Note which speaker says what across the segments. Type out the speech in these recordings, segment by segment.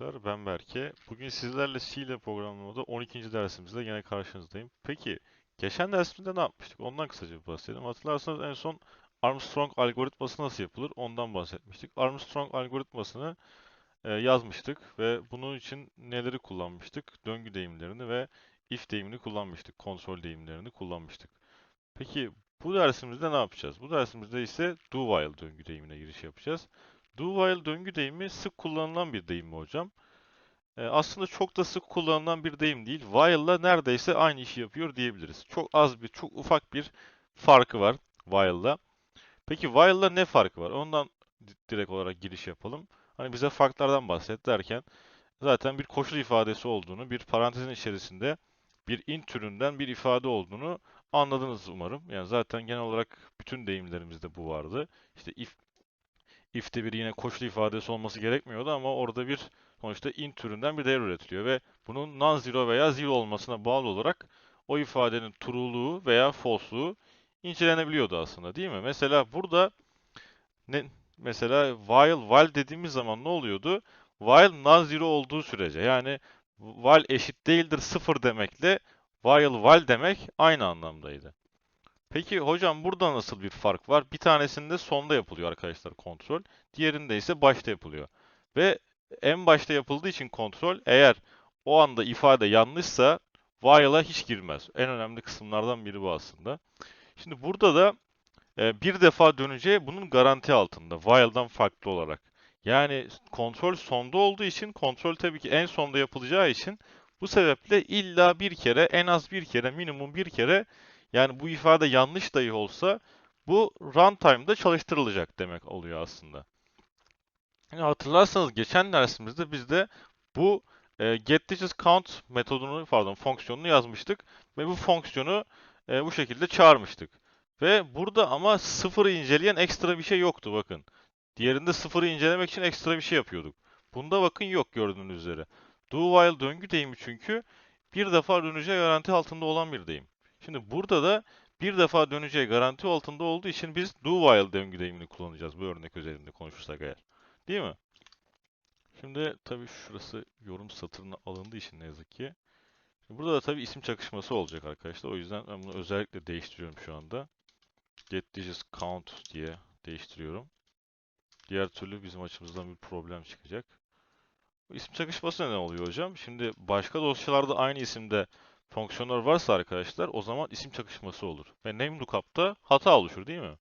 Speaker 1: arkadaşlar. Ben Berke. Bugün sizlerle C ile programlamada 12. dersimizde yine karşınızdayım. Peki, geçen dersimizde ne yapmıştık? Ondan kısaca bahsedelim. Hatırlarsanız en son Armstrong algoritması nasıl yapılır? Ondan bahsetmiştik. Armstrong algoritmasını e, yazmıştık ve bunun için neleri kullanmıştık? Döngü deyimlerini ve if deyimini kullanmıştık. Kontrol deyimlerini kullanmıştık. Peki, bu dersimizde ne yapacağız? Bu dersimizde ise do while döngü deyimine giriş yapacağız. Do while döngü deyimi sık kullanılan bir deyim mi hocam? Ee, aslında çok da sık kullanılan bir deyim değil. While'la neredeyse aynı işi yapıyor diyebiliriz. Çok az bir, çok ufak bir farkı var while'la. Peki while'la ne farkı var? Ondan di- direkt olarak giriş yapalım. Hani bize farklardan bahset derken zaten bir koşul ifadesi olduğunu, bir parantezin içerisinde bir int türünden bir ifade olduğunu anladınız umarım. Yani zaten genel olarak bütün deyimlerimizde bu vardı. İşte if if'te bir yine koşul ifadesi olması gerekmiyordu ama orada bir sonuçta int türünden bir değer üretiliyor ve bunun non-zero veya zero olmasına bağlı olarak o ifadenin true'luğu veya false'luğu incelenebiliyordu aslında değil mi? Mesela burada ne mesela while while dediğimiz zaman ne oluyordu? While non-zero olduğu sürece yani while eşit değildir sıfır demekle while while demek aynı anlamdaydı. Peki hocam burada nasıl bir fark var? Bir tanesinde sonda yapılıyor arkadaşlar kontrol. Diğerinde ise başta yapılıyor. Ve en başta yapıldığı için kontrol eğer o anda ifade yanlışsa while'a hiç girmez. En önemli kısımlardan biri bu aslında. Şimdi burada da e, bir defa döneceği bunun garanti altında. While'dan farklı olarak. Yani kontrol sonda olduğu için kontrol tabii ki en sonda yapılacağı için bu sebeple illa bir kere en az bir kere minimum bir kere yani bu ifade yanlış dahi olsa bu runtime'da çalıştırılacak demek oluyor aslında. Yani hatırlarsanız geçen dersimizde biz de bu e, getDigitsCount metodunu pardon fonksiyonunu yazmıştık ve bu fonksiyonu e, bu şekilde çağırmıştık. Ve burada ama sıfırı inceleyen ekstra bir şey yoktu bakın. Diğerinde sıfırı incelemek için ekstra bir şey yapıyorduk. Bunda bakın yok gördüğünüz üzere. Do while döngü deyimi çünkü bir defa döneceği garanti altında olan bir deyim. Şimdi burada da bir defa döneceği garanti altında olduğu için biz do while döngü deyimini kullanacağız bu örnek üzerinde konuşursak eğer. Değil mi? Şimdi tabii şurası yorum satırına alındığı için ne yazık ki. Burada da tabii isim çakışması olacak arkadaşlar. O yüzden ben bunu özellikle değiştiriyorum şu anda. Get digits count diye değiştiriyorum. Diğer türlü bizim açımızdan bir problem çıkacak. İsim çakışması ne oluyor hocam? Şimdi başka dosyalarda aynı isimde fonksiyonlar varsa arkadaşlar o zaman isim çakışması olur. Ve name lookup'ta hata oluşur değil mi?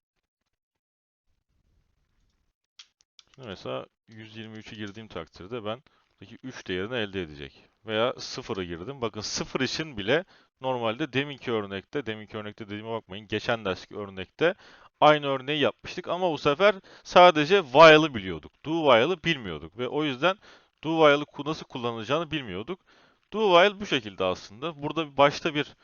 Speaker 1: Şimdi mesela 123'ü girdiğim takdirde ben buradaki 3 değerini elde edecek. Veya 0'ı girdim. Bakın 0 için bile normalde deminki örnekte, deminki örnekte dediğime bakmayın. Geçen derski örnekte aynı örneği yapmıştık ama bu sefer sadece while'ı biliyorduk. Do while'ı bilmiyorduk ve o yüzden do while'ı nasıl kullanılacağını bilmiyorduk. Do while bu şekilde aslında. Burada başta bir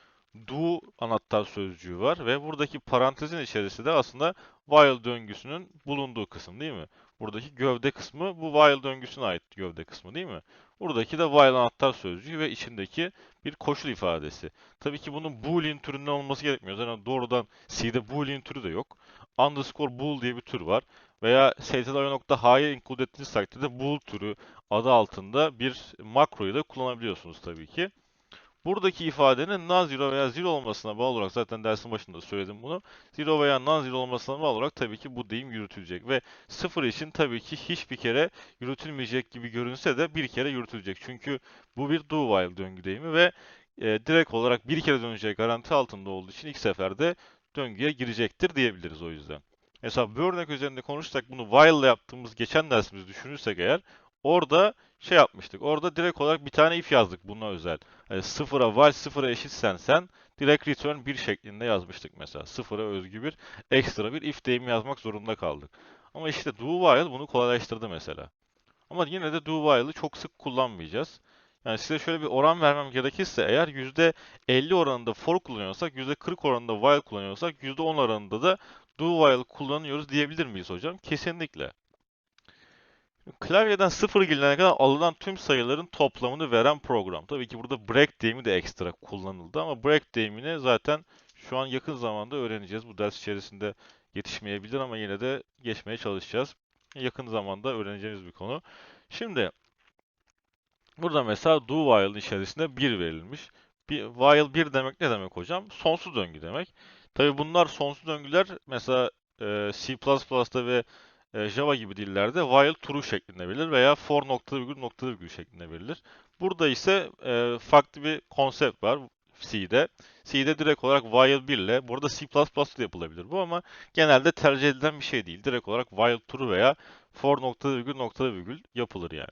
Speaker 1: do anahtar sözcüğü var ve buradaki parantezin içerisinde de aslında while döngüsünün bulunduğu kısım değil mi? Buradaki gövde kısmı bu while döngüsüne ait gövde kısmı değil mi? Buradaki de while anahtar sözcüğü ve içindeki bir koşul ifadesi. Tabii ki bunun boolean türünden olması gerekmiyor. Zaten doğrudan C'de boolean türü de yok. Underscore bool diye bir tür var. Veya stdio.h'ye include ettiğiniz takdirde bool türü adı altında bir makroyu da kullanabiliyorsunuz tabii ki. Buradaki ifadenin non-zero veya zero olmasına bağlı olarak zaten dersin başında söyledim bunu. Zero veya non-zero olmasına bağlı olarak tabii ki bu deyim yürütülecek ve sıfır için tabii ki hiçbir kere yürütülmeyecek gibi görünse de bir kere yürütülecek. Çünkü bu bir do while döngü deyimi ve e, direkt olarak bir kere döneceği garanti altında olduğu için ilk seferde döngüye girecektir diyebiliriz o yüzden. Mesela bir örnek üzerinde konuşsak bunu while ile yaptığımız geçen dersimizi düşünürsek eğer orada şey yapmıştık. Orada direkt olarak bir tane if yazdık buna özel. Yani sıfıra while sıfıra eşitsen sen direkt return 1 şeklinde yazmıştık mesela. Sıfıra özgü bir ekstra bir if deyimi yazmak zorunda kaldık. Ama işte do while bunu kolaylaştırdı mesela. Ama yine de do while'ı çok sık kullanmayacağız. Yani size şöyle bir oran vermem gerekirse eğer %50 oranında for kullanıyorsak, %40 oranında while kullanıyorsak, %10 oranında da do while kullanıyoruz diyebilir miyiz hocam? Kesinlikle. Klavyeden sıfır gelene kadar alınan tüm sayıların toplamını veren program. Tabii ki burada break deyimi de ekstra kullanıldı ama break deyimini zaten şu an yakın zamanda öğreneceğiz. Bu ders içerisinde yetişmeyebilir ama yine de geçmeye çalışacağız. Yakın zamanda öğreneceğimiz bir konu. Şimdi Burada mesela do while'ın içerisinde 1 verilmiş. Bir, while 1 demek ne demek hocam? Sonsuz döngü demek. Tabii bunlar sonsuz döngüler mesela e, C++'da ve e, Java gibi dillerde while true şeklinde verilir veya for nokta virgül nokta virgül şeklinde verilir. Burada ise e, farklı bir konsept var C'de. C'de direkt olarak while 1 ile, burada C++'da da yapılabilir bu ama genelde tercih edilen bir şey değil. Direkt olarak while true veya for nokta virgül nokta virgül yapılır yani.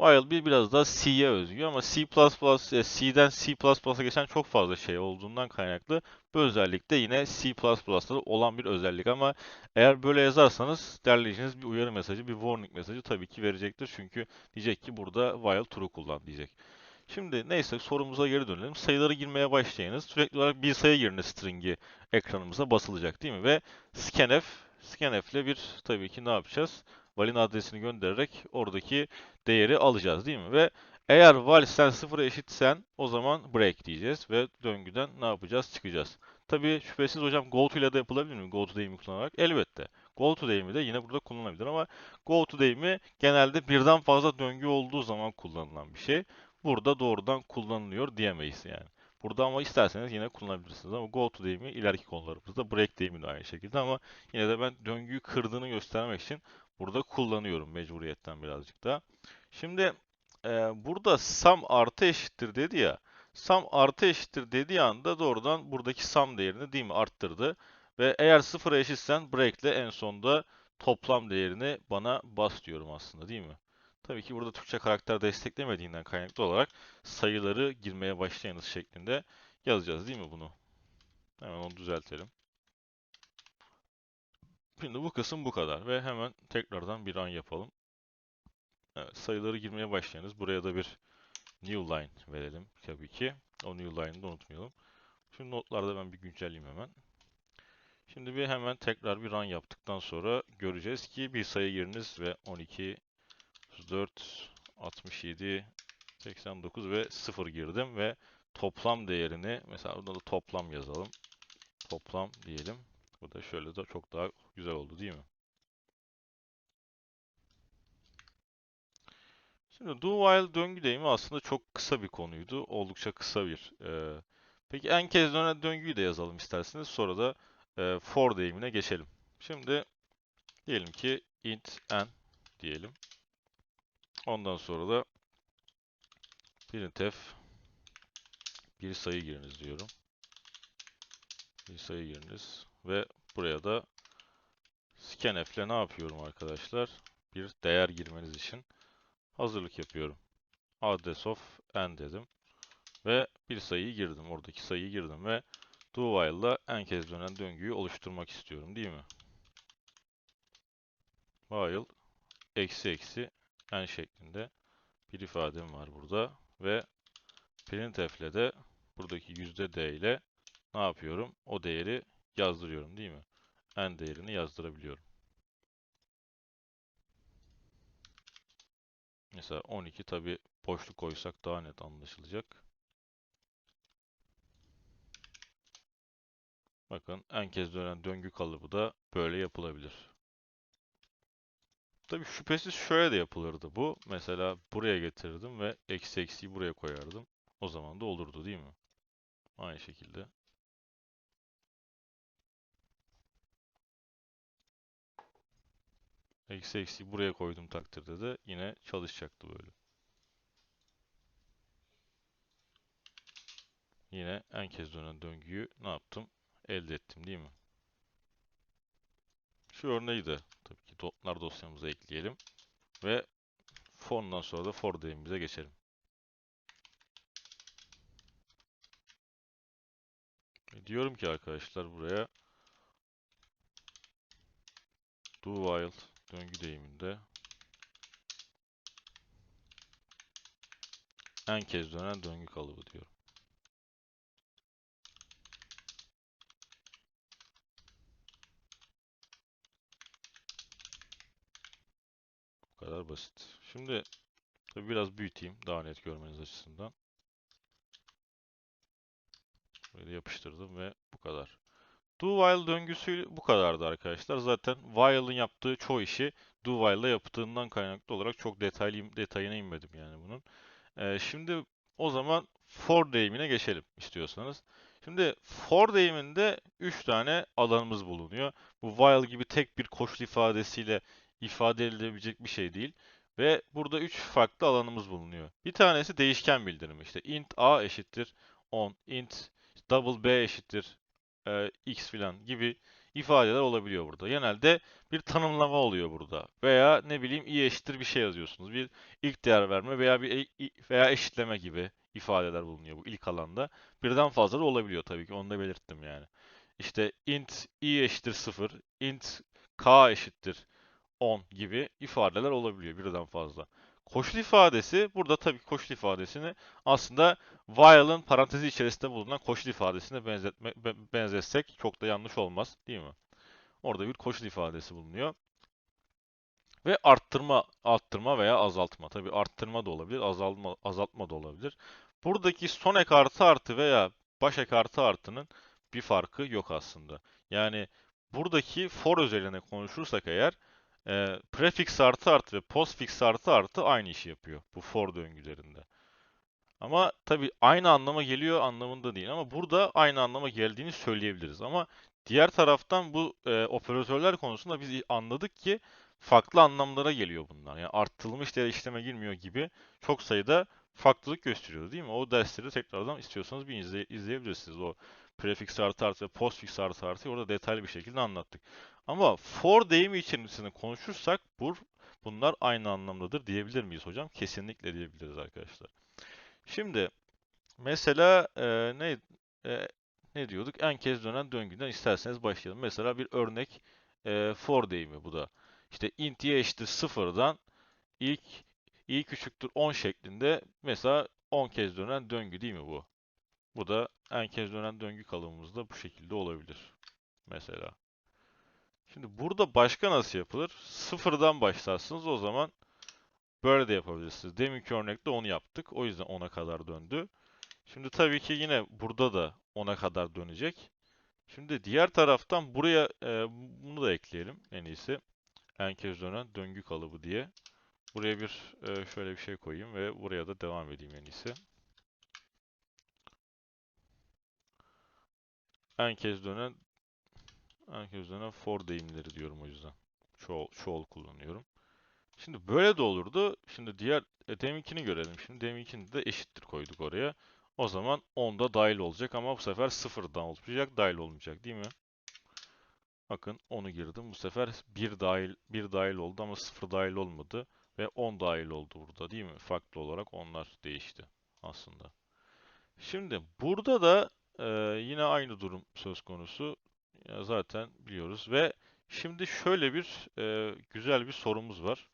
Speaker 1: While 1 biraz daha C'ye özgü ama C++, e, C'den C++'a geçen çok fazla şey olduğundan kaynaklı bu özellik de yine C++'da olan bir özellik ama eğer böyle yazarsanız derleyiciniz bir uyarı mesajı, bir warning mesajı tabii ki verecektir. Çünkü diyecek ki burada while true kullan diyecek. Şimdi neyse sorumuza geri dönelim. Sayıları girmeye başlayınız. Sürekli olarak bir sayı yerine string'i ekranımıza basılacak değil mi? Ve scanf, scanf ile bir tabii ki ne yapacağız? Val'in adresini göndererek oradaki değeri alacağız değil mi? Ve eğer val sen sıfıra eşitsen o zaman break diyeceğiz ve döngüden ne yapacağız? Çıkacağız. Tabii şüphesiz hocam go to ile de yapılabilir mi? Go to deyimi kullanarak. Elbette. Go to deyimi de yine burada kullanılabilir ama go to deyimi genelde birden fazla döngü olduğu zaman kullanılan bir şey. Burada doğrudan kullanılıyor diyemeyiz yani. Burada ama isterseniz yine kullanabilirsiniz ama go to deyimi ileriki konularımızda break deyimi de aynı şekilde ama yine de ben döngüyü kırdığını göstermek için burada kullanıyorum mecburiyetten birazcık da. Şimdi e, burada sum artı eşittir dedi ya. Sum artı eşittir dediği anda doğrudan buradaki sum değerini değil mi arttırdı. Ve eğer sıfıra eşitsen break ile en sonda toplam değerini bana bas diyorum aslında değil mi? Tabii ki burada Türkçe karakter desteklemediğinden kaynaklı olarak sayıları girmeye başlayınız şeklinde yazacağız değil mi bunu? Hemen onu düzeltelim. Şimdi bu kısım bu kadar ve hemen tekrardan bir an yapalım. Evet, sayıları girmeye başlayınız. Buraya da bir new line verelim tabii ki. O new line'ı da unutmayalım. Şimdi notlarda ben bir güncelleyeyim hemen. Şimdi bir hemen tekrar bir run yaptıktan sonra göreceğiz ki bir sayı giriniz ve 12, 34, 67, 89 ve 0 girdim ve toplam değerini mesela burada da toplam yazalım. Toplam diyelim. Bu da şöyle de çok daha güzel oldu değil mi? Şimdi do while döngü deyimi aslında çok kısa bir konuydu. Oldukça kısa bir. E, peki en kez dönen döngüyü de yazalım isterseniz. Sonra da e, for deyimine geçelim. Şimdi diyelim ki int n diyelim. Ondan sonra da printf bir sayı giriniz diyorum. Bir sayı giriniz ve buraya da scanf ile ne yapıyorum arkadaşlar? Bir değer girmeniz için hazırlık yapıyorum. Address of n dedim ve bir sayıyı girdim. Oradaki sayıyı girdim ve do while'la en kez dönen döngüyü oluşturmak istiyorum değil mi? While eksi eksi n şeklinde bir ifadem var burada ve printf ile de buradaki yüzde %d ile ne yapıyorum? O değeri yazdırıyorum değil mi? n değerini yazdırabiliyorum. Mesela 12 tabi boşluk koysak daha net anlaşılacak. Bakın en kez dönen döngü kalıbı da böyle yapılabilir. Tabi şüphesiz şöyle de yapılırdı bu. Mesela buraya getirirdim ve eksi eksiyi buraya koyardım. O zaman da olurdu değil mi? Aynı şekilde. Eksi eksiyi buraya koydum takdirde de yine çalışacaktı böyle. Yine en kez dönen döngüyü ne yaptım? Elde ettim değil mi? Şu örneği de tabii ki dotlar dosyamıza ekleyelim. Ve for'dan sonra da for deyimimize geçelim. E diyorum ki arkadaşlar buraya do while döngü deyiminde en kez dönen döngü kalıbı diyorum. Bu kadar basit. Şimdi biraz büyüteyim daha net görmeniz açısından. Böyle yapıştırdım ve bu kadar. Do while döngüsü bu kadardı arkadaşlar. Zaten while'ın yaptığı çoğu işi do while'la yaptığından kaynaklı olarak çok detaylı detayına inmedim yani bunun. Ee, şimdi o zaman for deyimine geçelim istiyorsanız. Şimdi for deyiminde 3 tane alanımız bulunuyor. Bu while gibi tek bir koşul ifadesiyle ifade edilebilecek bir şey değil. Ve burada 3 farklı alanımız bulunuyor. Bir tanesi değişken bildirimi. İşte int a eşittir 10, int double b eşittir e, x filan gibi ifadeler olabiliyor burada. Genelde bir tanımlama oluyor burada. Veya ne bileyim i eşittir bir şey yazıyorsunuz. Bir ilk değer verme veya bir e- veya eşitleme gibi ifadeler bulunuyor bu ilk alanda. Birden fazla da olabiliyor tabii ki. Onu da belirttim yani. İşte int i eşittir 0, int k eşittir 10 gibi ifadeler olabiliyor birden fazla. Koşul ifadesi, burada tabii koşul ifadesini aslında while'ın parantezi içerisinde bulunan koşul ifadesine benzetme, benzetsek çok da yanlış olmaz değil mi? Orada bir koşul ifadesi bulunuyor. Ve arttırma, arttırma veya azaltma. Tabii arttırma da olabilir, azaltma, azaltma da olabilir. Buradaki son ek artı artı veya baş ek artı artının bir farkı yok aslında. Yani buradaki for özelinde konuşursak eğer e, prefix artı artı ve postfix artı artı aynı işi yapıyor bu for döngülerinde. Ama tabii aynı anlama geliyor anlamında değil ama burada aynı anlama geldiğini söyleyebiliriz. Ama diğer taraftan bu e, operatörler konusunda biz anladık ki farklı anlamlara geliyor bunlar. Yani arttırılmış değer işleme girmiyor gibi çok sayıda farklılık gösteriyor değil mi? O dersleri tekrardan istiyorsanız bir izley izleyebilirsiniz. O prefix artı artı ve postfix artı artı orada detaylı bir şekilde anlattık. Ama for deyimi içerisinde konuşursak bu, bunlar aynı anlamdadır diyebilir miyiz hocam? Kesinlikle diyebiliriz arkadaşlar. Şimdi mesela e, ne e, ne diyorduk? En kez dönen döngüden isterseniz başlayalım. Mesela bir örnek e, for deyimi bu da. İşte int y eşittir sıfırdan ilk i küçüktür 10 şeklinde mesela 10 kez dönen döngü değil mi bu? Bu da en kez dönen döngü kalıbımızda bu şekilde olabilir. Mesela. Şimdi burada başka nasıl yapılır? Sıfırdan başlarsınız o zaman böyle de yapabilirsiniz. Deminki örnekte onu yaptık. O yüzden 10'a kadar döndü. Şimdi tabii ki yine burada da 10'a kadar dönecek. Şimdi diğer taraftan buraya e, bunu da ekleyelim en iyisi. En kez dönen döngü kalıbı diye. Buraya bir e, şöyle bir şey koyayım ve buraya da devam edeyim en iyisi. En kez dönen kez dönen for deyimleri diyorum o yüzden. Çoğul, çoğul kullanıyorum. Şimdi böyle de olurdu. Şimdi diğer e, deminkini görelim. Şimdi deminkini de eşittir koyduk oraya. O zaman 10 da dahil olacak ama bu sefer sıfırdan olacak, dahil olmayacak değil mi? Bakın onu girdim. Bu sefer 1 dahil 1 dahil oldu ama 0 dahil olmadı ve 10 dahil oldu burada değil mi? Farklı olarak onlar değişti aslında. Şimdi burada da e, yine aynı durum söz konusu. Ya zaten biliyoruz ve şimdi şöyle bir e, güzel bir sorumuz var.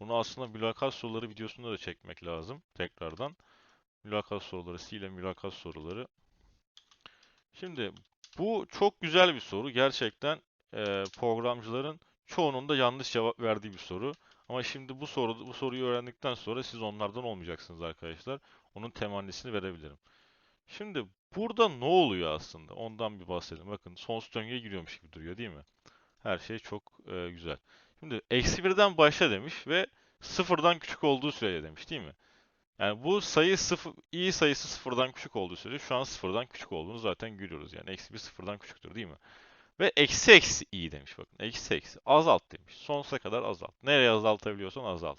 Speaker 1: Bunu aslında mülakat soruları videosunda da çekmek lazım tekrardan. Mülakat soruları, C ile mülakat soruları. Şimdi bu çok güzel bir soru. Gerçekten e, programcıların çoğunun da yanlış cevap verdiği bir soru. Ama şimdi bu soru bu soruyu öğrendikten sonra siz onlardan olmayacaksınız arkadaşlar. Onun temennisini verebilirim. Şimdi burada ne oluyor aslında? Ondan bir bahsedelim. Bakın sonsuz döngüye giriyormuş gibi duruyor değil mi? Her şey çok e, güzel. Şimdi eksi birden başla demiş ve sıfırdan küçük olduğu sürece demiş değil mi? Yani bu sayı sıfır, i sayısı sıfırdan küçük olduğu sürece şu an sıfırdan küçük olduğunu zaten görüyoruz. Yani eksi bir sıfırdan küçüktür değil mi? Ve eksi eksi i demiş bakın. Eksi eksi. Azalt demiş. Sonsuza kadar azalt. Nereye azaltabiliyorsan azalt.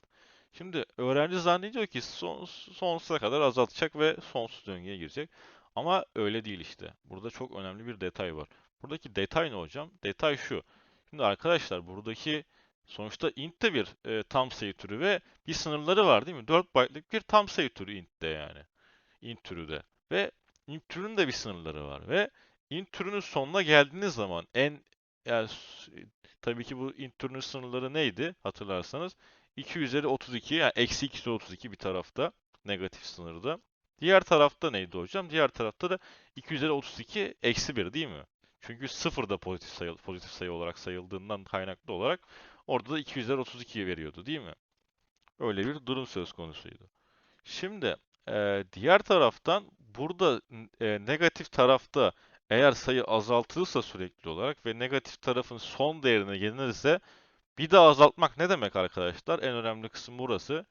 Speaker 1: Şimdi öğrenci zannediyor ki son, sonsuza kadar azaltacak ve sonsuz döngüye girecek. Ama öyle değil işte. Burada çok önemli bir detay var. Buradaki detay ne hocam? Detay şu. Şimdi arkadaşlar buradaki sonuçta int de bir e, tam sayı türü ve bir sınırları var değil mi? 4 byte'lık bir tam sayı türü int de yani. int türü de. Ve int türünün de bir sınırları var ve int türünün sonuna geldiğiniz zaman en yani tabii ki bu int türünün sınırları neydi hatırlarsanız 2 üzeri 32 yani eksi 2 üzeri 32 bir tarafta negatif sınırda. Diğer tarafta neydi hocam? Diğer tarafta da 2 üzeri 32 eksi 1 değil mi? Çünkü 0 da pozitif sayı, pozitif sayı olarak sayıldığından kaynaklı olarak orada da 2 üzeri 32 veriyordu değil mi? Öyle bir durum söz konusuydu. Şimdi e, diğer taraftan burada e, negatif tarafta Eğer sayı azaltılırsa sürekli olarak ve negatif tarafın son değerine gelinirse bir daha azaltmak ne demek arkadaşlar? En önemli kısım burası.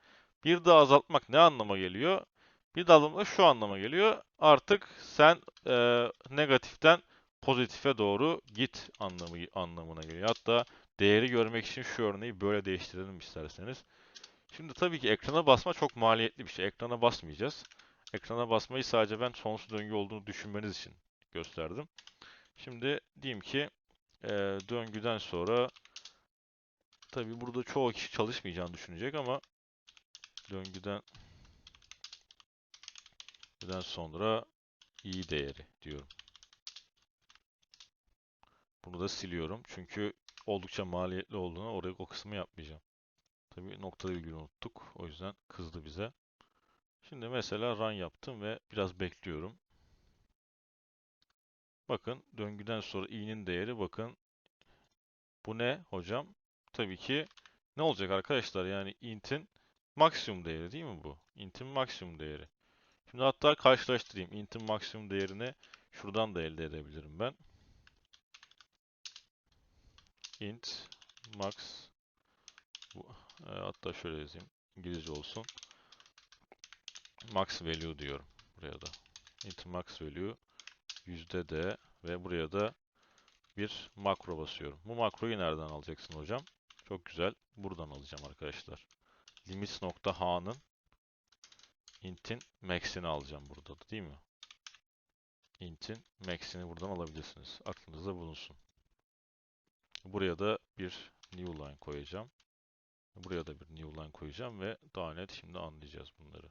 Speaker 1: Bir daha azaltmak ne anlama geliyor? Bir azaltmak şu anlama geliyor. Artık sen e, negatiften pozitife doğru git anlamı anlamına geliyor. Hatta değeri görmek için şu örneği böyle değiştirelim isterseniz. Şimdi tabii ki ekrana basma çok maliyetli bir şey. Ekrana basmayacağız. Ekrana basmayı sadece ben sonsuz döngü olduğunu düşünmeniz için gösterdim. Şimdi diyeyim ki e, döngüden sonra tabii burada çoğu kişi çalışmayacağını düşünecek ama döngüden döngüden sonra i değeri diyorum. Bunu da siliyorum çünkü oldukça maliyetli olduğunu oraya o kısmı yapmayacağım. Tabii nokta virgülü unuttuk. O yüzden kızdı bize. Şimdi mesela run yaptım ve biraz bekliyorum. Bakın döngüden sonra i'nin değeri bakın. Bu ne hocam? Tabii ki ne olacak arkadaşlar? Yani int'in maksimum değeri değil mi bu? Int'in maksimum değeri. Şimdi hatta karşılaştırayım. Int'in maksimum değerini şuradan da elde edebilirim ben. int max e, hatta şöyle yazayım. İngilizce olsun. Max value diyorum buraya da. int max value yüzde d ve buraya da bir makro basıyorum. Bu makroyu nereden alacaksın hocam? Çok güzel. Buradan alacağım arkadaşlar. Limits nokta ha'nın int'in max'ini alacağım burada da değil mi? int'in max'ini buradan alabilirsiniz. Aklınızda bulunsun. Buraya da bir new line koyacağım. Buraya da bir new line koyacağım ve daha net şimdi anlayacağız bunları.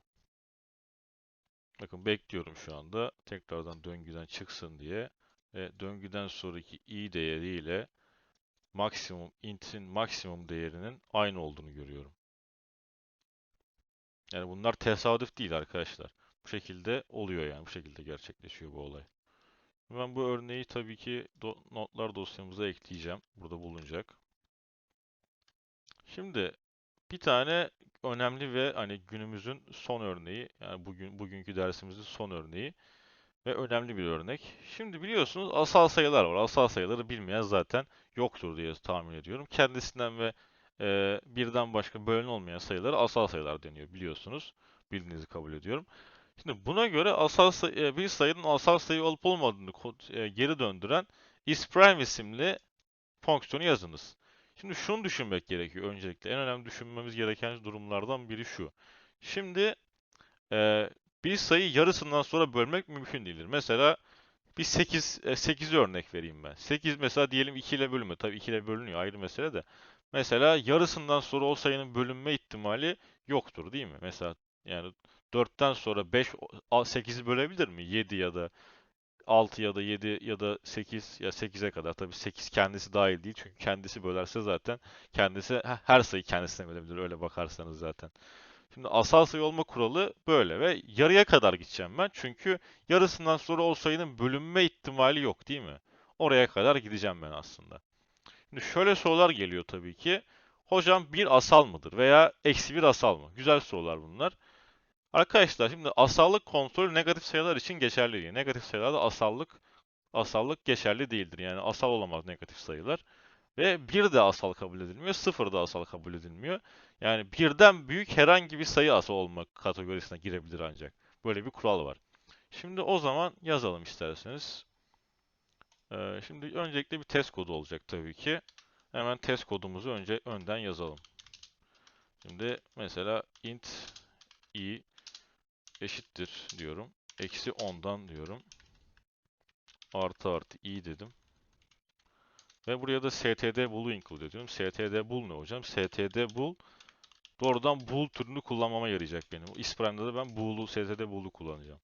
Speaker 1: Bakın bekliyorum şu anda tekrardan döngüden çıksın diye ve döngüden sonraki i değeriyle maksimum int'in maksimum değerinin aynı olduğunu görüyorum. Yani bunlar tesadüf değil arkadaşlar. Bu şekilde oluyor yani bu şekilde gerçekleşiyor bu olay. Ben bu örneği tabii ki do notlar dosyamıza ekleyeceğim. Burada bulunacak. Şimdi bir tane önemli ve hani günümüzün son örneği, yani bugün bugünkü dersimizin son örneği ve önemli bir örnek. Şimdi biliyorsunuz asal sayılar var. Asal sayıları bilmeyen zaten yoktur diye tahmin ediyorum. Kendisinden ve e, birden başka bölün olmayan sayıları asal sayılar deniyor biliyorsunuz. Bildiğinizi kabul ediyorum. Şimdi buna göre asal sayı, e, bir sayının asal sayı olup olmadığını e, geri döndüren isPrime isimli fonksiyonu yazınız. Şimdi şunu düşünmek gerekiyor öncelikle. En önemli düşünmemiz gereken durumlardan biri şu. Şimdi e, bir sayı yarısından sonra bölmek mümkün değildir. Mesela bir 8 8 örnek vereyim ben. 8 mesela diyelim 2 ile bölünme. Tabii 2 ile bölünüyor ayrı mesele de. Mesela yarısından sonra o sayının bölünme ihtimali yoktur değil mi? Mesela yani 4'ten sonra 5 8'i bölebilir mi? 7 ya da 6 ya da 7 ya da 8 ya 8'e kadar. Tabii 8 kendisi dahil değil. Çünkü kendisi bölerse zaten kendisi her sayı kendisine bölebilir. Öyle bakarsanız zaten. Şimdi asal sayı olma kuralı böyle ve yarıya kadar gideceğim ben. Çünkü yarısından sonra o sayının bölünme ihtimali yok değil mi? Oraya kadar gideceğim ben aslında. Şimdi şöyle sorular geliyor tabii ki. Hocam bir asal mıdır veya eksi bir asal mı? Güzel sorular bunlar. Arkadaşlar şimdi asallık kontrolü negatif sayılar için geçerli değil. Negatif sayılarda asallık asallık geçerli değildir. Yani asal olamaz negatif sayılar. Ve 1 de asal kabul edilmiyor, 0 da asal kabul edilmiyor. Yani birden büyük herhangi bir sayı asal olmak kategorisine girebilir ancak. Böyle bir kural var. Şimdi o zaman yazalım isterseniz. Ee, şimdi öncelikle bir test kodu olacak tabii ki. Hemen test kodumuzu önce önden yazalım. Şimdi mesela int i eşittir diyorum. Eksi 10'dan diyorum. Artı artı i dedim. Ve buraya da std bool'u include ediyorum. std bool ne hocam? std bool doğrudan bool türünü kullanmama yarayacak benim. Isprime'da da ben bool'u, std bool'u kullanacağım.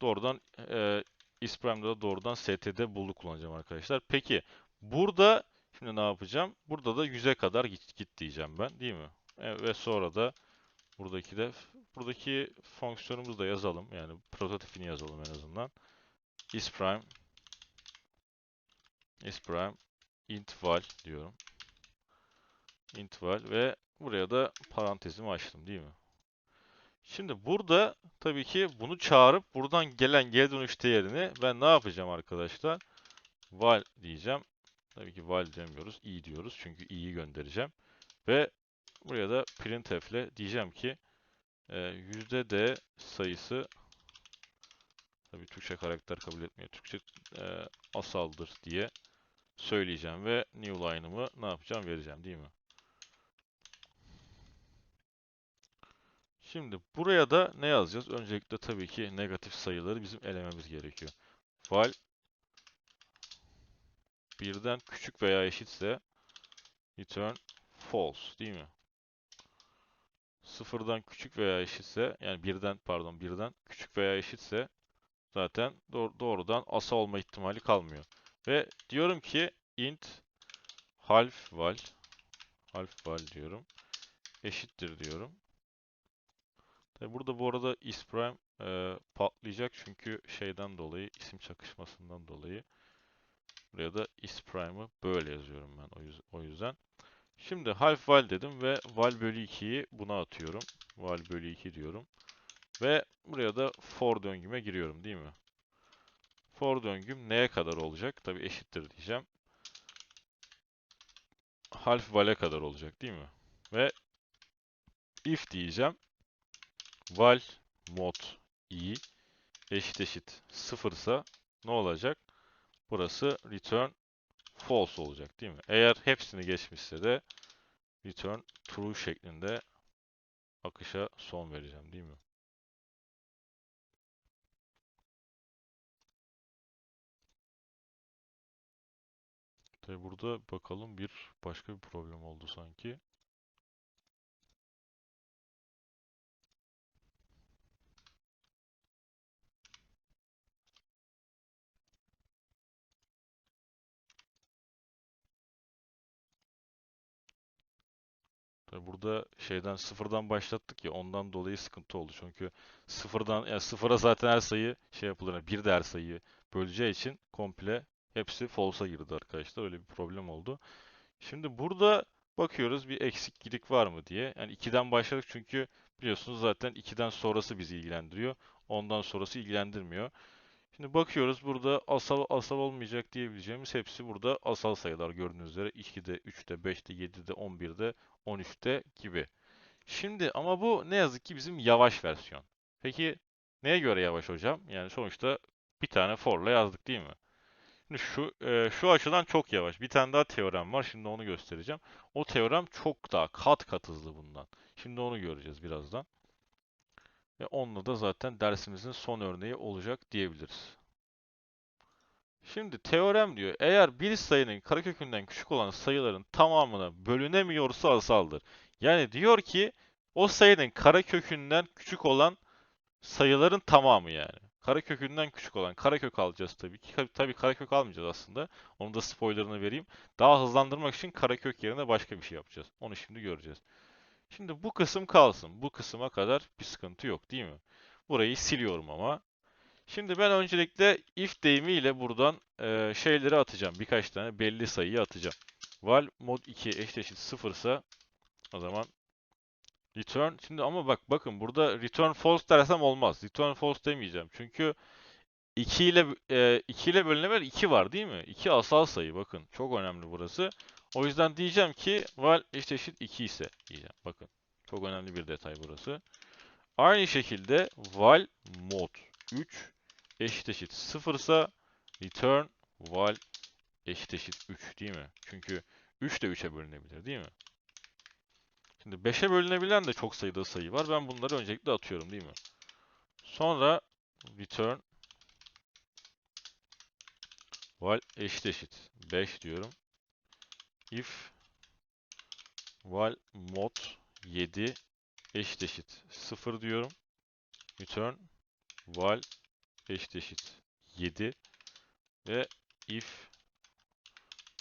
Speaker 1: Doğrudan e, isprime'da da doğrudan std bool'u kullanacağım arkadaşlar. Peki burada şimdi ne yapacağım? Burada da 100'e kadar git, git diyeceğim ben değil mi? E, ve sonra da buradaki de buradaki fonksiyonumuzu da yazalım. Yani prototipini yazalım en azından. isPrime isPrime int val diyorum. int val ve buraya da parantezimi açtım değil mi? Şimdi burada tabii ki bunu çağırıp buradan gelen geri dönüş değerini ben ne yapacağım arkadaşlar? Val diyeceğim. Tabii ki val demiyoruz. i diyoruz. Çünkü i'yi göndereceğim. Ve buraya da printf ile diyeceğim ki e, yüzde %d sayısı tabii Türkçe karakter kabul etmiyor. Türkçe e, asaldır diye söyleyeceğim ve new line'ımı ne yapacağım? Vereceğim değil mi? Şimdi buraya da ne yazacağız? Öncelikle tabii ki negatif sayıları bizim elememiz gerekiyor. Val birden küçük veya eşitse return false değil mi? Sıfırdan küçük veya eşitse yani birden pardon birden küçük veya eşitse zaten doğ- doğrudan asa olma ihtimali kalmıyor. Ve diyorum ki int half val half val diyorum eşittir diyorum. Tabi burada bu arada isPrime e, patlayacak çünkü şeyden dolayı isim çakışmasından dolayı buraya da isPrime'ı böyle yazıyorum ben o yüzden. Şimdi half val dedim ve val bölü 2'yi buna atıyorum. Val bölü 2 diyorum. Ve buraya da for döngüme giriyorum değil mi? For döngüm neye kadar olacak? Tabi eşittir diyeceğim. Half val'e kadar olacak değil mi? Ve if diyeceğim. Val mod i eşit eşit sıfırsa ne olacak? Burası return false olacak değil mi? Eğer hepsini geçmişse de return true şeklinde akışa son vereceğim değil mi? Tabi burada bakalım bir başka bir problem oldu sanki. Tabii burada şeyden sıfırdan başlattık ya ondan dolayı sıkıntı oldu. Çünkü sıfırdan yani sıfıra zaten her sayı şey yapılır. Bir de her sayıyı böleceği için komple hepsi false'a girdi arkadaşlar. Öyle bir problem oldu. Şimdi burada bakıyoruz bir eksiklik var mı diye. Yani 2'den başladık çünkü biliyorsunuz zaten 2'den sonrası bizi ilgilendiriyor. Ondan sonrası ilgilendirmiyor. Şimdi bakıyoruz burada asal asal olmayacak diyebileceğimiz hepsi burada asal sayılar gördüğünüz üzere 2'de, 3'te, 5'te, 7'de, 11'de, 13'te gibi. Şimdi ama bu ne yazık ki bizim yavaş versiyon. Peki neye göre yavaş hocam? Yani sonuçta bir tane for'la yazdık değil mi? Şimdi şu e, şu açıdan çok yavaş. Bir tane daha teorem var. Şimdi onu göstereceğim. O teorem çok daha kat kat hızlı bundan. Şimdi onu göreceğiz birazdan. Ve onunla da zaten dersimizin son örneği olacak diyebiliriz. Şimdi teorem diyor, eğer bir sayının karekökünden küçük olan sayıların tamamına bölünemiyorsa asaldır. Yani diyor ki o sayının karekökünden küçük olan sayıların tamamı yani. Karekökünden küçük olan karekök alacağız tabii ki. Tabii, karekök almayacağız aslında. Onun da spoilerını vereyim. Daha hızlandırmak için karekök yerine başka bir şey yapacağız. Onu şimdi göreceğiz. Şimdi bu kısım kalsın. Bu kısma kadar bir sıkıntı yok değil mi? Burayı siliyorum ama. Şimdi ben öncelikle if deyimiyle buradan e, şeyleri atacağım. Birkaç tane belli sayıyı atacağım. Val mod 2 eşit 0 ise o zaman return. Şimdi ama bak bakın burada return false dersem olmaz. Return false demeyeceğim. Çünkü 2 ile e, 2 ile bölünebilir 2 var değil mi? 2 asal sayı bakın. Çok önemli burası. O yüzden diyeceğim ki val eşit eşit 2 ise diyeceğim. Bakın. Çok önemli bir detay burası. Aynı şekilde val mod 3 eşit eşit 0 ise return val eşit eşit 3 değil mi? Çünkü 3 de 3'e bölünebilir değil mi? Şimdi 5'e bölünebilen de çok sayıda sayı var. Ben bunları öncelikle atıyorum değil mi? Sonra return val eşit eşit 5 diyorum. If val mod 7 eşit eşit 0 diyorum. Return val eşit eşit 7 ve if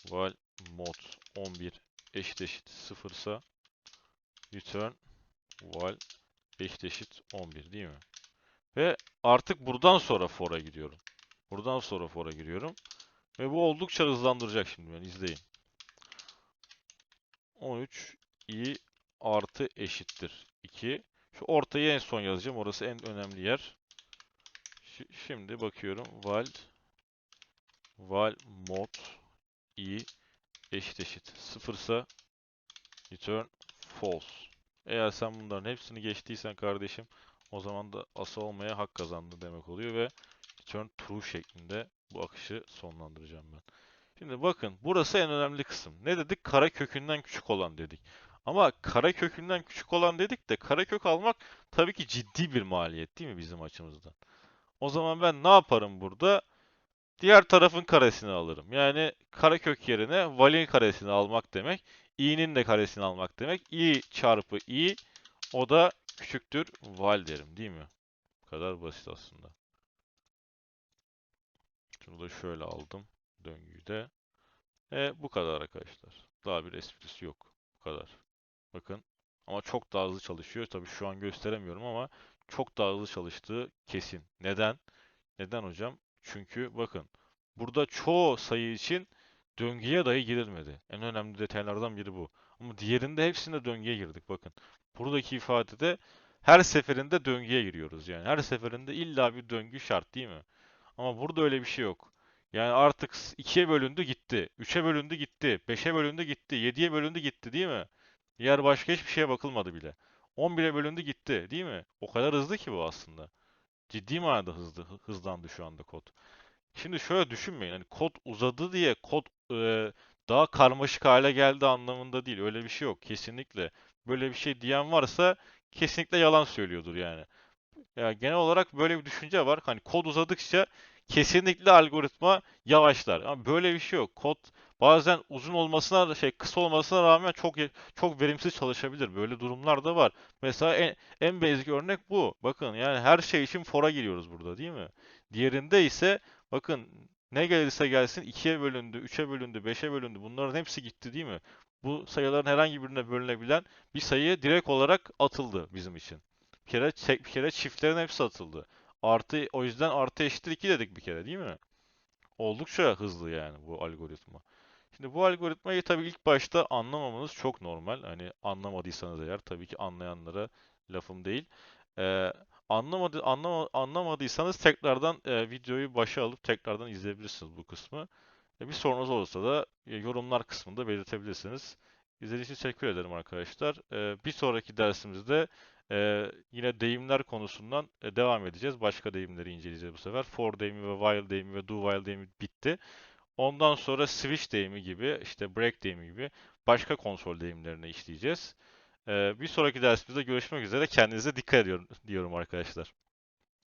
Speaker 1: val mod 11 eşit eşit 0 ise return val eşit eşit 11 değil mi? Ve artık buradan sonra for'a gidiyorum. Buradan sonra for'a giriyorum. Ve bu oldukça hızlandıracak şimdi ben izleyin. 13 i artı eşittir 2. Şu ortayı en son yazacağım. Orası en önemli yer. Şi- Şimdi bakıyorum. Val val mod i eşit eşit sıfırsa return false. Eğer sen bunların hepsini geçtiysen kardeşim o zaman da asa olmaya hak kazandı demek oluyor ve return true şeklinde bu akışı sonlandıracağım ben. Şimdi bakın burası en önemli kısım. Ne dedik? Kara kökünden küçük olan dedik. Ama kara kökünden küçük olan dedik de kara kök almak tabii ki ciddi bir maliyet değil mi bizim açımızdan? O zaman ben ne yaparım burada? Diğer tarafın karesini alırım. Yani karekök yerine valin karesini almak demek. i'nin de karesini almak demek. i çarpı i o da küçüktür val derim değil mi? Bu kadar basit aslında. Şunu da şöyle aldım. Döngüyü de. E, bu kadar arkadaşlar. Daha bir esprisi yok. Bu kadar. Bakın. Ama çok daha hızlı çalışıyor. Tabii şu an gösteremiyorum ama çok daha hızlı çalıştığı kesin. Neden? Neden hocam? Çünkü bakın. Burada çoğu sayı için döngüye dahi girilmedi. En önemli detaylardan biri bu. Ama diğerinde hepsinde döngüye girdik. Bakın. Buradaki ifadede her seferinde döngüye giriyoruz. Yani her seferinde illa bir döngü şart değil mi? Ama burada öyle bir şey yok. Yani artık 2'ye bölündü gitti. 3'e bölündü gitti. 5'e bölündü gitti. 7'ye bölündü gitti değil mi? Diğer başka hiçbir şeye bakılmadı bile. 11'e bölündü gitti değil mi? O kadar hızlı ki bu aslında. Ciddi manada hızlı, hı- hızlandı şu anda kod. Şimdi şöyle düşünmeyin. Hani kod uzadı diye kod e, daha karmaşık hale geldi anlamında değil. Öyle bir şey yok. Kesinlikle. Böyle bir şey diyen varsa kesinlikle yalan söylüyordur yani. Ya genel olarak böyle bir düşünce var. Hani kod uzadıkça kesinlikle algoritma yavaşlar. Ama böyle bir şey yok. Kod bazen uzun olmasına şey kısa olmasına rağmen çok çok verimsiz çalışabilir. Böyle durumlar da var. Mesela en, en basic örnek bu. Bakın yani her şey için for'a giriyoruz burada değil mi? Diğerinde ise bakın ne gelirse gelsin 2'ye bölündü, 3'e bölündü, 5'e bölündü. Bunların hepsi gitti değil mi? Bu sayıların herhangi birine bölünebilen bir sayı direkt olarak atıldı bizim için. Bir kere, bir kere çiftlerin hepsi atıldı. Artı, o yüzden artı eşittir 2 dedik bir kere değil mi? Oldukça hızlı yani bu algoritma. Şimdi bu algoritmayı tabii ilk başta anlamamanız çok normal. Hani anlamadıysanız eğer tabii ki anlayanlara lafım değil. Ee, anlamadı, anlama, anlamadıysanız tekrardan e, videoyu başa alıp tekrardan izleyebilirsiniz bu kısmı. E, bir sorunuz olursa da e, yorumlar kısmında belirtebilirsiniz. İzlediğiniz için teşekkür ederim arkadaşlar. E, bir sonraki dersimizde e, yine deyimler konusundan e, devam edeceğiz. Başka deyimleri inceleyeceğiz bu sefer. For deyimi ve while deyimi ve do while deyimi bitti. Ondan sonra switch deyimi gibi, işte break deyimi gibi başka konsol deyimlerini işleyeceğiz. E, bir sonraki dersimizde görüşmek üzere. Kendinize dikkat ediyorum diyorum arkadaşlar.